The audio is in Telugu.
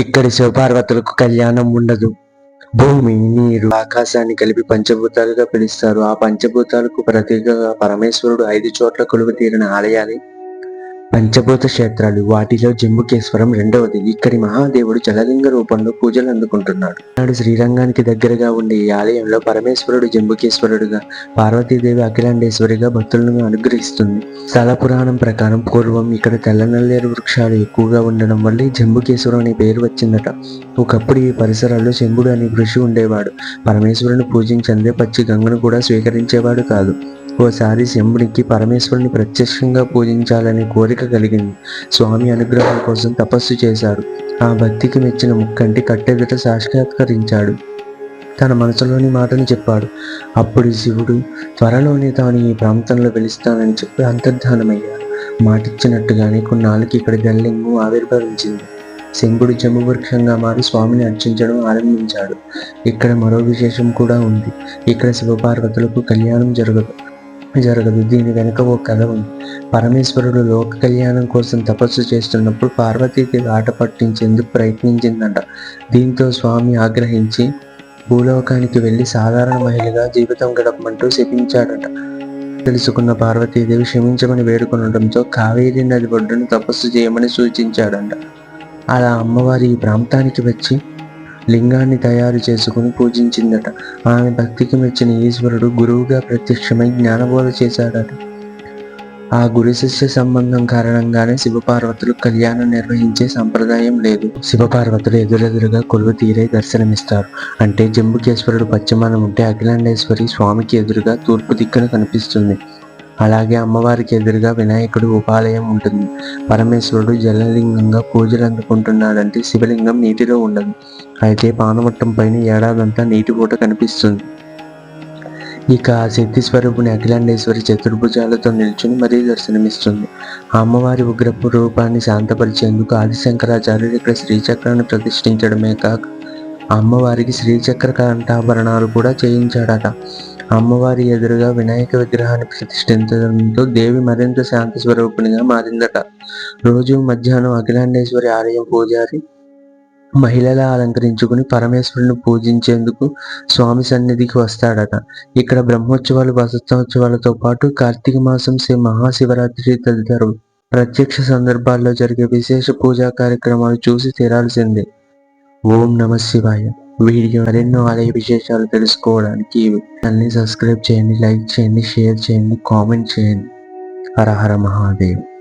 ఇక్కడి శివపార్వతులకు కళ్యాణం ఉండదు. భూమి నీరు ఆకాశాన్ని కలిపి పంచభూతాలుగా పిలుస్తారు. ఆ పంచభూతాలకు ప్రతీకగా పరమేశ్వరుడు ఐదు చోట్ల కొలువు తీరిన ఆలయాన్ని పంచభూత క్షేత్రాలు వాటిలో జంబుకేశ్వరం రెండవది. ఇక్కడి మహాదేవుడు జలలింగ రూపంలో పూజలు అందుకుంటున్నాడు. నాడు శ్రీరంగానికి దగ్గరగా ఉండే ఈ ఆలయంలో పరమేశ్వరుడు జంబుకేశ్వరుడుగా పార్వతీదేవి అఖిలాండేశ్వరిగా భక్తులను అనుగ్రహిస్తుంది. స్థల పురాణం ప్రకారం పూర్వం ఇక్కడ తెల్లనల్లేరు వృక్షాలు ఎక్కువగా ఉండడం వల్ల జంబుకేశ్వరం అనే పేరు వచ్చిందట. ఒకప్పుడు ఈ పరిసరాల్లో శంభుడు అనే ఋషి ఉండేవాడు. పరమేశ్వరుని పూజించందే పచ్చి గంగను కూడా స్వీకరించేవాడు కాదు. ఓసారి శంభునికి పరమేశ్వరుని ప్రత్యక్షంగా పూజించాలనే కోరిక కలిగింది. స్వామి అనుగ్రహం కోసం తపస్సు చేశాడు ఆ భక్తికి మెచ్చిన ముక్కంటి కట్టెదుట సాక్షాత్కరించాడు. తన మనసులోని మాటను చెప్పాడు. అప్పుడు శివుడు త్వరలోనే తాను ఈ ప్రాంతంలో వెలుస్తానని చెప్పి అంతర్ధానమయ్యాడు. మాటిచ్చినట్టుగానే కొన్నాళ్ళకి ఇక్కడ గల్లింగు ఆవిర్భవించింది. శంభుడు జమ్ము వృక్షంగా మారి స్వామిని అర్చించడం ఆరంభించాడు. ఇక్కడ మరో విశేషం కూడా ఉంది. ఇక్కడ శివపార్వతులకు కళ్యాణం జరగదు. జరగదు. దీని వెనుక ఓ కథ ఉంది. పరమేశ్వరుడు లోక కళ్యాణం కోసం తపస్సు చేస్తున్నప్పుడు పార్వతీదేవి ఆట పట్టించేందుకు ప్రయత్నించిందంట. దీంతో స్వామి ఆగ్రహించి భూలోకానికి వెళ్ళి సాధారణ మహిళగా జీవితం గడపమంటూ శపించాడట. తెలుసుకున్న పార్వతీదేవి క్షమించమని వేడుకొనడంతో కావేరీ నది ఒడ్డును తపస్సు చేయమని సూచించాడంట. అలా అమ్మవారి ఈ ప్రాంతానికి వచ్చి లింగాన్ని తయారు చేసుకుని పూజించిందట. ఆమె భక్తికి మెచ్చిన ఈశ్వరుడు గురువుగా ప్రత్యక్షమై జ్ఞానబోధ చేశాడట. ఆ గురు శిష్య సంబంధం కారణంగానే శివపార్వతులు కళ్యాణం నిర్వహించే సంప్రదాయం లేదు. శివపార్వతులు ఎదురెదురుగా కొలువు తీరే దర్శనమిస్తారు. అంటే జంబుకేశ్వరుడు పశ్చిమాన ఉంటే అఖిలాండేశ్వరి స్వామికి ఎదురుగా తూర్పు దిక్కున కనిపిస్తుంది. అలాగే అమ్మవారికి ఎదురుగా వినాయకుడు ఉపాలయం ఉంటుంది. పరమేశ్వరుడు జలలింగంగా పూజలు అందుకుంటున్నాడంటే శివలింగం నీటిలో ఉండదు. అయితే పానమట్టం పైన ఏడాదంతా నీటి పూట కనిపిస్తుంది. ఇక ఆ శక్తి స్వరూపుని అఖిలాండేశ్వరి చతుర్భుజాలతో నిల్చుని మరీ దర్శనమిస్తుంది. అమ్మవారి ఉగ్రపు రూపాన్ని శాంతపరిచేందుకు ఆదిశంకరాచార్యులు ఇక్కడ శ్రీచక్రాన్ని ప్రతిష్ఠించడమే కాక అమ్మవారికి శ్రీచక్ర కంఠాభరణాలు కూడా చేయించాడట. అమ్మవారి ఎదురుగా వినాయక విగ్రహాన్ని ప్రతిష్ఠించడంతో దేవి మరింత శాంతి స్వరూపునిగా మారిందట. రోజు మధ్యాహ్నం అఖిలాండేశ్వరి ఆలయం పూజారి మహిళలా అలంకరించుకుని పరమేశ్వరుని పూజించేందుకు స్వామి సన్నిధికి వస్తాడట. ఇక్కడ బ్రహ్మోత్సవాలు వసంతోత్సవాలతో పాటు కార్తీక మాసం శ్రీ మహాశివరాత్రి తదితర ప్రత్యక్ష సందర్భాల్లో జరిగే విశేష పూజా కార్యక్రమాలు చూసి తీరాల్సిందే. ఓం నమ శివాయ. వీడియో మరెన్నో ఆలయ విశేషాలు తెలుసుకోవడానికి అన్ని సబ్స్క్రైబ్ చేయండి లైక్ చేయండి షేర్ చేయండి కామెంట్ చేయండి. హర హర మహాదేవ్.